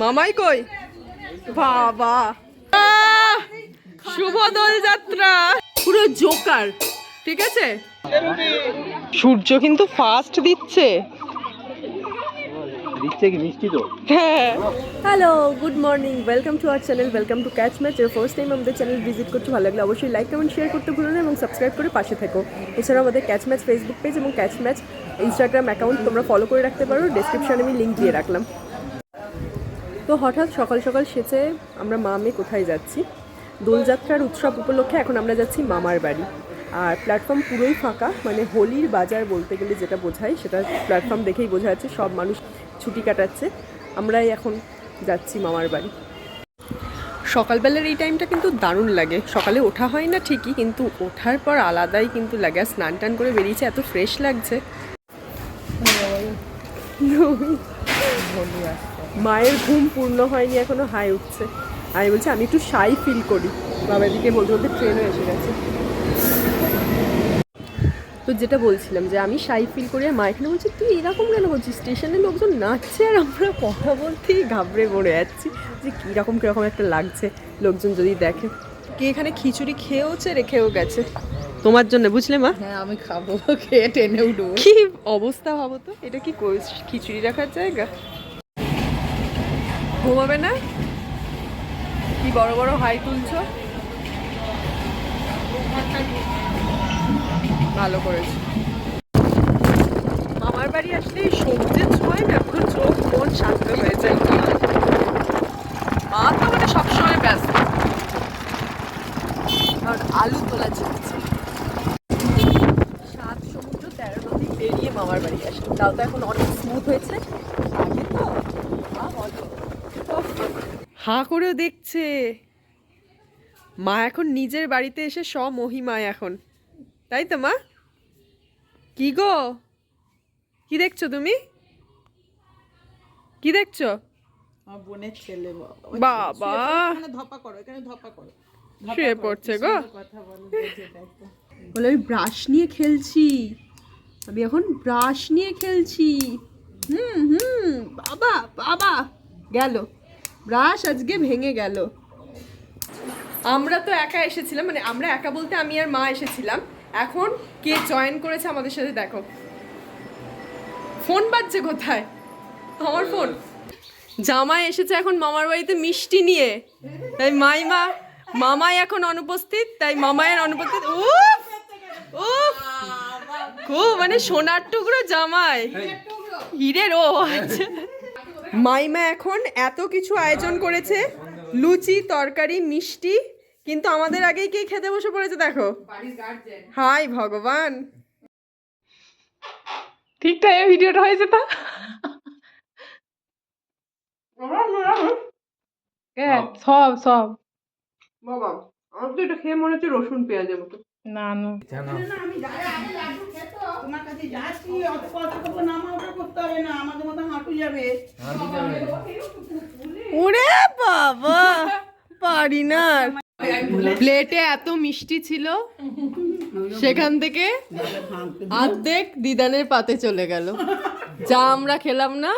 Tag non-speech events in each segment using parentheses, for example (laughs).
মামাই কই? বাবা! শুভ যাত্রা পুরো জোকার ঠিক আছে? সূর্য কিন্তু ফাস্ট দিচ্ছে। দিচ্ছে কি মিষ্টি তো? হ্যাঁ। Hello good morning welcome to our channel welcome to Catch Match এর ফার্স্ট টাইম আমাদের চ্যানেল ভিজিট করতে ভালো লাগলে অবশ্যই লাইক কমেন্ট শেয়ার করতে ভুলো না এবং সাবস্ক্রাইব করে পাশে থেকো। এছাড়াও আমাদের ক্যাচ ম্যাচ ফেসবুক পেজ এবং ক্যাচ ম্যাচ ইনস্টাগ্রাম অ্যাকাউন্ট তোমরা ফলো করে রাখতে পারো। ডেসক্রিপশনে আমি লিঙ্ক দিয়ে রাখলাম। তো হঠাৎ সকাল সকাল সেচে আমরা মা মেয়ে কোথায় যাচ্ছি? দোলযাত্রার উৎসব উপলক্ষে এখন আমরা যাচ্ছি মামার বাড়ি। আর প্ল্যাটফর্ম পুরোই ফাঁকা মানে হোলির বাজার বলতে গেলে যেটা বোঝায় সেটা প্ল্যাটফর্ম দেখেই বোঝা যাচ্ছে। সব মানুষ ছুটি কাটাচ্ছে। আমরাই এখন যাচ্ছি মামার বাড়ি। সকালবেলার এই টাইমটা কিন্তু দারুণ লাগে। সকালে ওঠা হয় না ঠিকই কিন্তু ওঠার পর আলাদাই কিন্তু লাগে। আর স্নান টান করে বেরিয়েছে এত ফ্রেশ লাগছে। মায়ের ঘুম পূর্ণ হয়নি এখনও হাই উঠছে। আমি বলছি আমি একটু সাই ফিল করি। বাবা এদিকে বলতে বলতে ট্রেনও এসে গেছে। তো যেটা বলছিলাম যে আমি শাই ফিল করি আর মা এখানে বলছি তুই এরকম কেন করছিস? স্টেশনে লোকজন নাচছে আর আমরা কথা বলতেই ঘাবড়ে পড়ে যাচ্ছি। যে কীরকম কীরকম একটা লাগছে লোকজন যদি দেখে। কে এখানে খিচুড়ি খেয়েওছে রেখেও গেছে। তোমার জন্য বুঝলে মা? হ্যাঁ আমি খাব খেয়ে টেনে উঠবো। কি অবস্থা ভাবো তো? এটা কি খিচুড়ি রাখার জায়গা? ঘুমাবে না? কি বড় বড় হাই তুলছো? ভালো করেছ। মামার বাড়ি আসলে এই সবজির ছোঁয় না পুরো চোখ, মন শান্ত হয়ে যায়। মা তো মানে সবসময় ব্যস্ত। আর আলু তোলা চলছে। সাত সমুদ্র, তেরো নদী পেরিয়ে মামার বাড়ি আসে। তাও তো এখন অনেক স্মুথ হয়েছে। আগে তো হাঁ করেও দেখছে। মা এখন নিজের বাড়িতে এসে স্বমহিমায় এখন। তাই তো মা? কি গো? কি দেখছ তুমি? কি দেখছ? আমার বোনের ছেলে বাবা। বাবা! ধপা করো এখানে ধপা করো। শুয়ে পড়ছে গো। বলে আমি ব্রাশ নিয়ে খেলছি। আমি এখন ব্রাশ নিয়ে খেলছি। হুম হুম বাবা বাবা! গেল। ব্রাশ আজকে ভেঙে গেল। আমরা তো একা এসেছিলাম মানে আমরা একা বলতে আমি আর মা এসেছিলাম। এখন কে জয়েন করেছে আমাদের সাথে দেখো। ফোন বাজছে কোথায়? আমার ফোন জামাই এসেছে এখন মামার বাড়িতে মিষ্টি নিয়ে। তাই মাইমা, মামাই এখন অনুপস্থিত, তাই মামায়ের অনুপস্থিত। উফ! উফ! মানে সোনার টুকরো জামাই। হিরের ও আচ্ছা। মাইমা এখন এত কিছু আয়োজন করেছে, লুচি, তরকারি, মিষ্টি কিন্তু আমাদের আগেই কে খেতে বসে পড়েছে দেখো? হাই ভগবান। ঠিকঠাক ভিডিওটা হয়েছে তা। সব সব। বাবা আমার তো এটা খেয়ে মনে হচ্ছে রসুন পেঁয়াজের মতো। না না। তোমার কাছে যাচ্ছি অত কথা বলব না আমার ওটা করতে হবে না আমাদের মতো হাঁটু যাবে। ওরে বাবা পারি না প্লেটে এত মিষ্টি ছিল, সেখান থেকে অর্ধেক দিদানের পাতে চলে গেল। যা আমরা খেলাম না,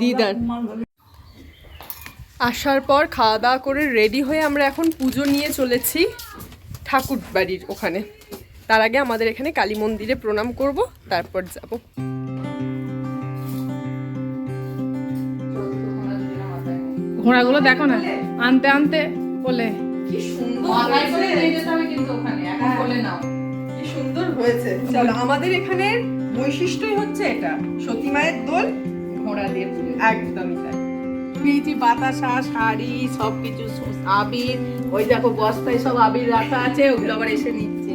দিদান। আসার পর খাওয়া দাওয়া করে রেডি হয়ে আমরা এখন পুজো নিয়ে চলেছি ঠাকুর বাড়ির ওখানে। তার আগে আমাদের এখানে কালী মন্দিরে প্রণাম করব, তারপর যাব। ঘোড়াগুলো দেখো না, আনতে আনতে বলে কি সুন্দর হয়েছে। চলো আমাদের এখানের বৈশিষ্ট্যই হচ্ছে এটা। সতী মায়ের দোল ঘোড়া দিয়ে একদমই তাই। বাতাসা শাড়ি সব কিছু আবির। ওই দেখো বস্তায় সব আবির রাখা আছে ওগুলো আবার এসে নিচ্ছে।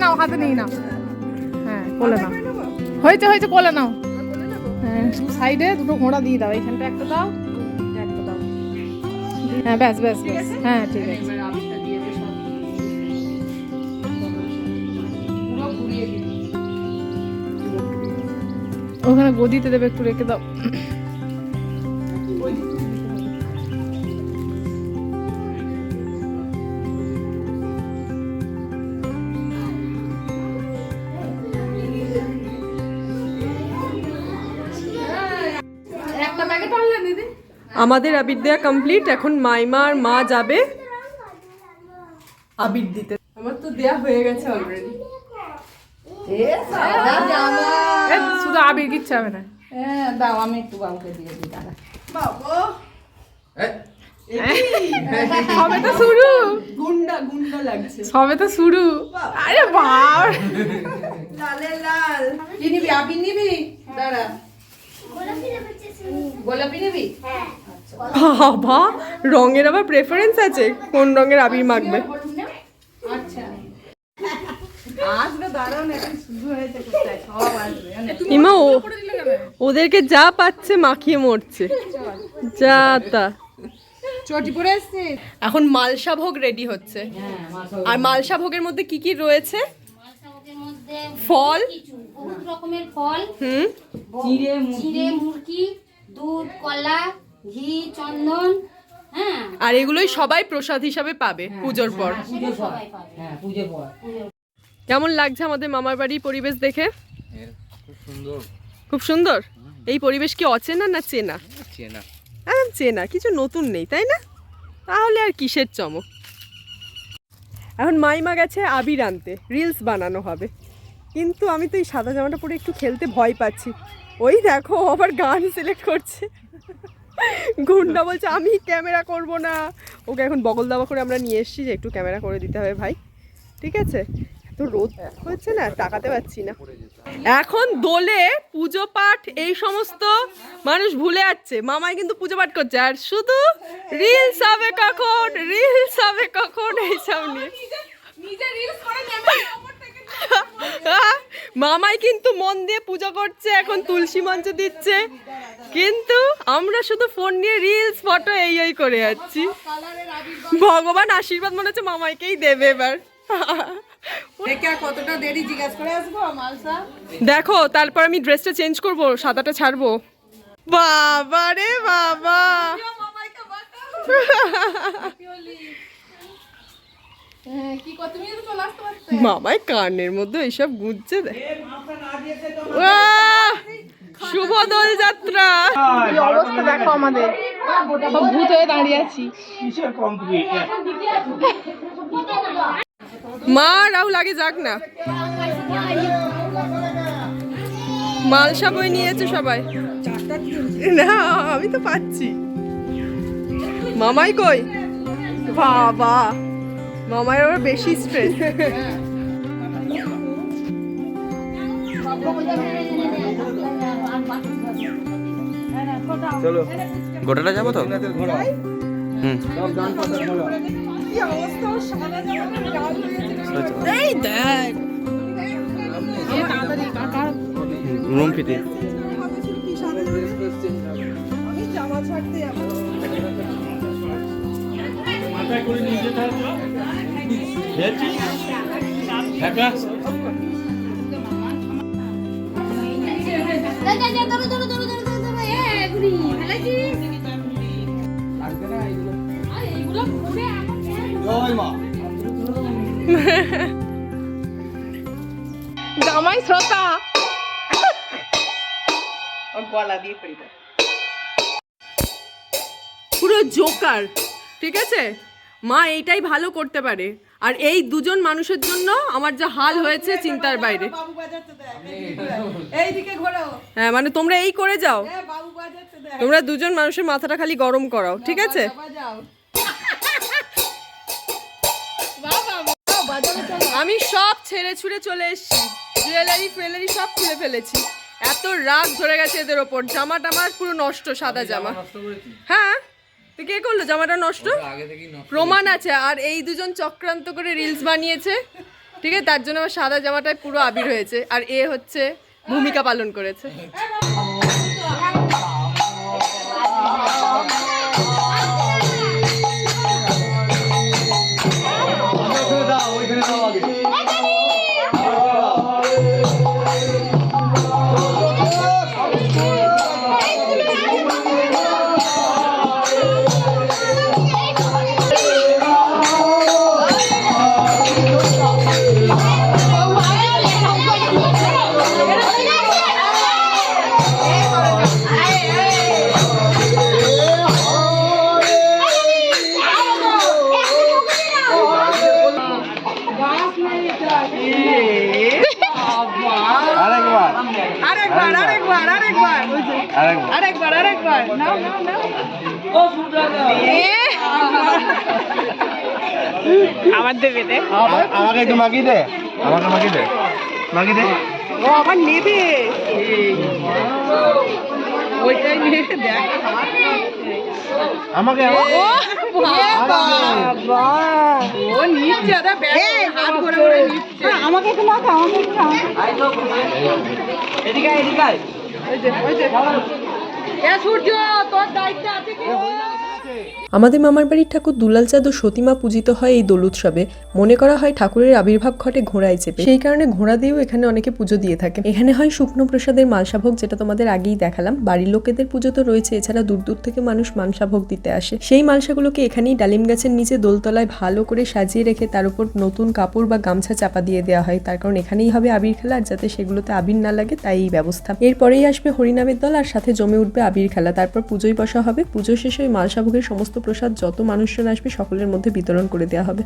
নাও হাতে নেই না হ্যাঁ কোলে নাও। হয়েছে হয়েছে কোলে নাও। হ্যাঁ সাইডে দুটো ঘোড়া দিয়ে দাও এখানটা একটা দাও একটা দাও। হ্যাঁ ব্যাস ব্যাস ব্যাস। হ্যাঁ ঠিক আছে। দে ওখানে গদিতে দেবে একটু রেখে দাও। আমাদের আবির দেওয়া কমপ্লিট এখন মাইমা আর মা যাবে। আবির দিতে। আমার তো দেয়া হয়ে গেছে অলরেডি শুধু আবির কিচ্ছু হবে না। হ্যাঁ দাও আমি একটু বাবুকে দিয়ে দিই দাঁড়া। সবে তো শুরু। গুন্ডা গুন্ডা লাগছে। সবে তো শুরু। আরে বাপ। লালে লাল। কি নিবি নিবি? দাঁড়া। গোলাপি নিবি? বাবা রঙের আবার প্রেফারেন্স আছে কোন রঙের আবির মাখবে? আচ্ছা। আসবে দাঁড়াও এখন শুরু হয়েছে কোথায়? সব আসবে ইমা ও ওদেরকে যা পাচ্ছে মাখিয়ে মরছে। যা তা। চটি পরে এখন মালসা ভোগ রেডি হচ্ছে। আর মালসা ভোগের মধ্যে কি কি রয়েছে? ফল? রকমের ফল। হুম। মুরগি দুধ কলা ঘি চন্দন হ্যাঁ। আর এগুলোই সবাই প্রসাদ হিসাবে পাবে পুজোর পর। সেটা সবাই পাবে। কেমন লাগছে আমাদের মামার বাড়ির পরিবেশ দেখে? খুব সুন্দর। খুব সুন্দর? এই পরিবেশ কি অচেনা না চেনা? চেনা। একদম চেনা কিছু নতুন নেই তাই না? তাহলে আর কিসের চমক? এখন মাইমা গেছে আবির আনতে রিলস বানানো হবে। কিন্তু আমি তো এই সাদা জামাটা পরে একটু খেলতে ভয় পাচ্ছি। ওই দেখো আবার গান সিলেক্ট করছে। গুন্ডা বলছে, আমি ক্যামেরা করব না। ওকে এখন বগল দাবা করে আমরা নিয়ে এসেছি যে একটু ক্যামেরা করে দিতে হবে ভাই। ঠিক আছে? এত রোদ হচ্ছে না, তাকাতে পারছি না। এখন দোলে পুজো পাঠ এই সমস্ত মানুষ ভুলে যাচ্ছে। মামাই কিন্তু পুজো পাঠ করছে। আর শুধু রিলস হবে কখন? রিলস হবে কখন? এইসব নিয়ে। মামাই কিন্তু মন দিয়ে পুজো করছে এখন তুলসী মঞ্চ দিচ্ছে। কিন্তু আমরা শুধু ফোন নিয়ে রিলস ফটো এই এই করে যাচ্ছি। ভগবান আশীর্বাদ মনে হচ্ছে মামাইকেই দেবে এবার। দেখো তারপর আমি ড্রেসটা চেঞ্জ করব সাদাটা ছাড়বো। বাবা রে বাবা! (laughs) পারতে। মামাই কানের মধ্যে এইসব গুজছে! শুভ দোল যাত্রা কি অবস্থা দেখো আমাদের। সব ভূত হয়ে দাঁড়িয়ে আছি। মা রাহুল আগে যাক না। মালসা বই নিয়েছে সবাই। না আমি তো পাচ্ছি। মামাই কই? বাবা। মামাই আবার বেশি স্ট্রেস চলো। গোটাটা যাব তো? হুম। রুম ফিতে মাথায় করে নিয়ে যেতে হবে। জামাই শ্রোতা। গলা দিয়ে পুরো জোকার ঠিক আছে? মা এইটাই ভালো করতে পারে। আর এই দুজন মানুষের জন্য আমার যা হাল হয়েছে চিন্তার বাইরে। হ্যাঁ মানে তোমরা এই করে যাও। হ্যাঁ তোমরা দুজন মানুষের মাথাটা খালি গরম করাও ঠিক আছে? আমি সব ছেড়ে ছুড়ে চলে এসেছি। জুয়েলারি ফুয়েলারি সব খুলে ফেলেছি। এত রাগ ধরে গেছে এদের ওপর। জামাটা আমার পুরো নষ্ট সাদা জামা হ্যাঁ? তো কে করল? জামাটা নষ্ট? প্রমাণ আছে আর এই দুজন চক্রান্ত করে রিলস বানিয়েছে ঠিক আছে? তার জন্য আমার সাদা জামাটায় পুরো আবির হয়েছে আর এ হচ্ছে ভূমিকা পালন করেছে। আবার দেবে দে। আমাকে একটু মাখিয়ে দে। আমাকে মাখিয়ে দে। মাখিয়ে দে। ও আবার নেবে। ওইটাই নেবে দেখ। আমাকে ও নিচ্ছে দাদা হাত ভরে ভরে নিচ্ছে। আমাকে একটু মাখা আমাকে একটু এদিকে এদিকে ওই যে ওই যে। সূর্য! দায়িত্ব আছে কি আমাদের মামার বাড়ির ঠাকুর দুলাল চাঁদ ও সতীমা পূজিত হয় এই দোল উৎসবে। মনে করা হয় ঠাকুরের আবির্ভাব ঘটে ঘোড়ায় চেপে। সেই কারণে ঘোড়া দিয়েও এখানে অনেকে পুজো দিয়ে থাকে এখানে হয় শুকনো প্রসাদের মালসাভোগ যেটা তোমাদের আগেই দেখালাম। বাড়ির লোকেদের পুজো তো রয়েছে, এছাড়া দূর দূর থেকে মানুষ মানসাভোগ দিতে আসে। সেই মালসাগুলোকে এখানেই ডালিম গাছের নিচে দোলতলায় ভালো করে সাজিয়ে রেখে তার উপর নতুন কাপড় বা গামছা চাপা দিয়ে দেওয়া হয়। তার কারণ এখানেই হবে আবির খেলা, আর যাতে সেগুলোতে আবির না লাগে, তাই এই ব্যবস্থা। এরপরেই আসবে হরিনামের দল, আর সাথে জমে উঠবে আবির খেলা। তারপর পুজোয় বসা হবে। পুজো শেষে ওই মালসাভোগের সমস্ত প্রসাদ যত মানুষজন আসবে সকলের মধ্যে বিতরণ করে দেওয়া হবে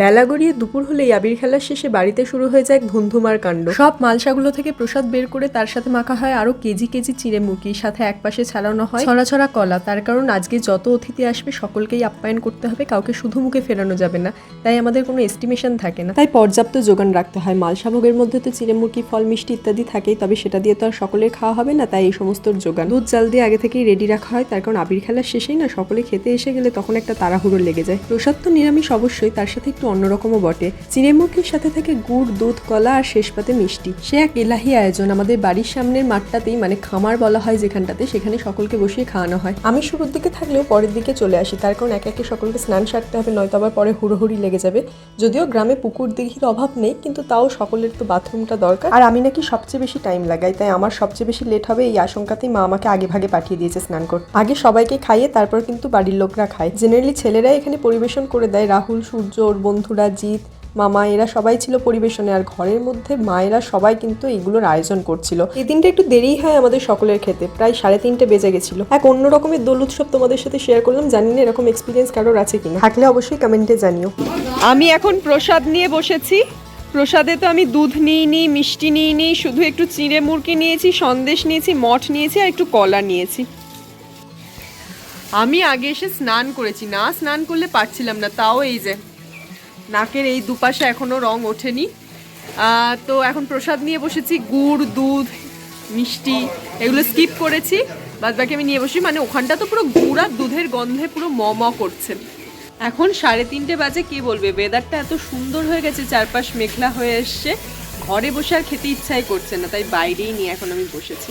বেলা গড়িয়ে দুপুর হলেই আবির খেলার শেষে বাড়িতে শুরু হয়ে যায় এক ধুমধুমার কাণ্ড। সব মালসাগুলো থেকে প্রসাদ বের করে তার সাথে মাখা হয় আরও কেজি কেজি চিড়ে মুখি সাথে এক পাশে ছাড়ানো হয় ছড়া ছড়া কলা। তার কারণ আজকে যত অতিথি আসবে সকলকেই আপ্যায়ন করতে হবে কাউকে শুধু মুখে ফেরানো যাবে না। তাই আমাদের কোনো এস্টিমেশন থাকে না। তাই পর্যাপ্ত যোগান রাখতে হয়। মালসাভোগের মধ্যে তো চিড়ে মুরগি ফল মিষ্টি ইত্যাদি থাকেই তবে সেটা দিয়ে তো আর সকলের খাওয়া হবে না তাই এই সমস্ত যোগান। দুধ জাল দিয়ে আগে থেকেই রেডি রাখা হয়। তার কারণ আবির খেলার শেষেই না সকলে খেতে এসে গেলে তখন একটা তাড়াহুড়ো লেগে যায়। প্রসাদ তো নিরামিষ অবশ্যই তার সাথে একটু অন্যরকমও বটে। চিড়ে মুরগির সাথে থাকে গুড়, দুধ, কলা আর শেষ পাতে মিষ্টি। সে এক এলাহি আয়োজন। আমাদের বাড়ির সামনের মাঠটাতেই মানে খামার বলা হয় যেখানটাতে, সেখানে সকলকে বসিয়ে খাওয়ানো হয়। আমি শুরুর দিকে থাকলেও পরের দিকে চলে আসি। তার কারণ একে একে সকলকে স্নান সারতে হবে, নয়তো আবার পরে হুড়োহুড়ি লেগে যাবে। যদিও গ্রামে পুকুর দিঘির অভাব নেই, কিন্তু তাও সকলের তো বাথরুমটা দরকার। আর আমি নাকি সবচেয়ে বেশি টাইম লাগাই, তাই আমার সবচেয়ে বেশি লেট হবে এই আশঙ্কাতেই মা আমাকে আগে ভাগে পাঠিয়ে দিয়েছে স্নান করতে। আগে সবাইকে খাইয়ে তারপর কিন্তু বাড়ির লোকরা খায়। জেনারেলি ছেলেরা এখানে পরিবেশন করে দেয়। রাহুল, সূর্য, ওর বন্ধুরা, জিৎ, মামা, এরা সবাই ছিল পরিবেশনে আর ঘরের মধ্যে মায়েরা সবাই কিন্তু এগুলোর আয়োজন করছিল। এই দিনটা একটু দেরিই হয় আমাদের সকলের খেতে, প্রায় সাড়ে তিনটে বেজে গেছিল। এক অন্য রকমের দোল উৎসব তোমাদের সাথে শেয়ার করলাম, জানি না এরকম এক্সপিরিয়েন্স কারোর আছে কিনা। থাকলে অবশ্যই কমেন্টে জানিও। আমি এখন প্রসাদ নিয়ে বসেছি। প্রসাদে তো আমি দুধ নিইনি, মিষ্টি নিইনি, শুধু একটু চিঁড়ে মুরকি নিয়েছি, সন্দেশ নিয়েছি, মঠ নিয়েছি আর একটু কলা নিয়েছি। আমি আগে এসে স্নান করেছি, না স্নান করলে পারছিলাম না, তাও এই যে। নাকের এই দুপাশে এখনও রং ওঠেনি। তো এখন প্রসাদ নিয়ে বসেছি, গুড়, দুধ, মিষ্টি, এগুলো স্কিপ করেছি বাদ বাকি আমি নিয়ে বসি। মানে ওখানটা তো পুরো গুড় আর দুধের গন্ধে পুরো ম ম করছে। এখন সাড়ে তিনটে বাজে, কে বলবে? ওয়েদারটা এত সুন্দর হয়ে গেছে, চারপাশ মেঘলা হয়ে এসছে। ঘরে বসে আর খেতে ইচ্ছাই করছে না, তাই বাইরেই নিয়ে এখন আমি বসেছি।